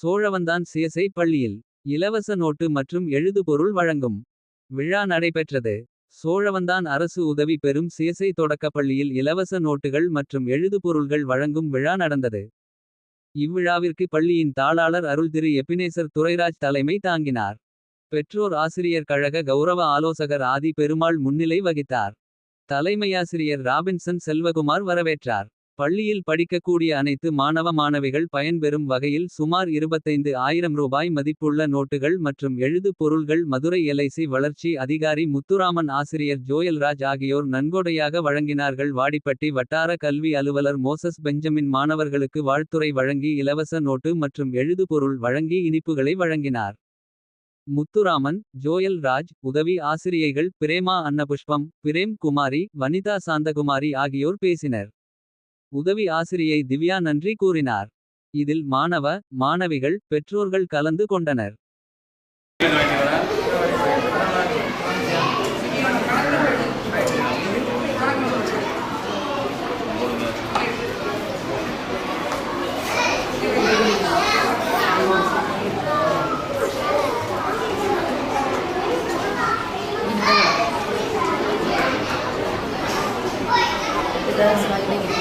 Cholavandan CSI பள்ளியில். இலவச note மற்றும் எழுதுபொருள் வழங்கும். விழா நடைபெற்றது. சோழவந்தான் அரசு உதவி பெறும் சிஎஸ்ஐ தொடக்கப்பள்ளியில். இலவச நோட்டுகள் மற்றும் எழுதுபொருள்கள் வழங்கும் விழா நடந்தது. இவ்விழாவிற்கு பள்ளியின் தாளாளர் அருள்திரு எபினேசர் துரைராஜ் தலைமை தாங்கினார். பெற்றோர் ஆசிரியர் கழக கௌரவ ஆலோசகர் ஆதி பெருமாள் முன்னிலை வகித்தார். தலைமையாசிரியர் ராபின்சன் செல்வகுமார் வரவேற்றார். பள்ளியில் படிக்கக்கூடிய அனைத்து மாணவ மாணவிகள் பயன்பெறும் வகையில் சுமார் 25 ஆயிரம் ரூபாய் மதிப்புள்ள நோட்டுகள் மற்றும் எழுது பொருள்கள் மதுரை எல்ஐசி வளர்ச்சி அதிகாரி முத்துராமன் ஆசிரியர் ஜோயல்ராஜ் ஆகியோர் நன்கொடையாக வழங்கினார்கள் வாடிப்பட்டி வட்டார கல்வி அலுவலர் மோசஸ் பெஞ்சமின் மாணவர்களுக்கு வாழ்த்துரை வழங்கி இலவச நோட்டு மற்றும் எழுது பொருள் வழங்கி இனிப்புகளை வழங்கினார். முத்துராமன் ஜோயல் ராஜ் உதவி ஆசிரியைகள் பிரேமா அன்னபுஷ்பம் பிரேம் குமாரி வனிதா சாந்தகுமாரி ஆகியோர் பேசினர். உதவி ஆசிரியை திவ்யா நன்றி கூறினார் இதில் மாணவ மாணவிகள் பெற்றோர்கள் கலந்து கொண்டனர் That's my name.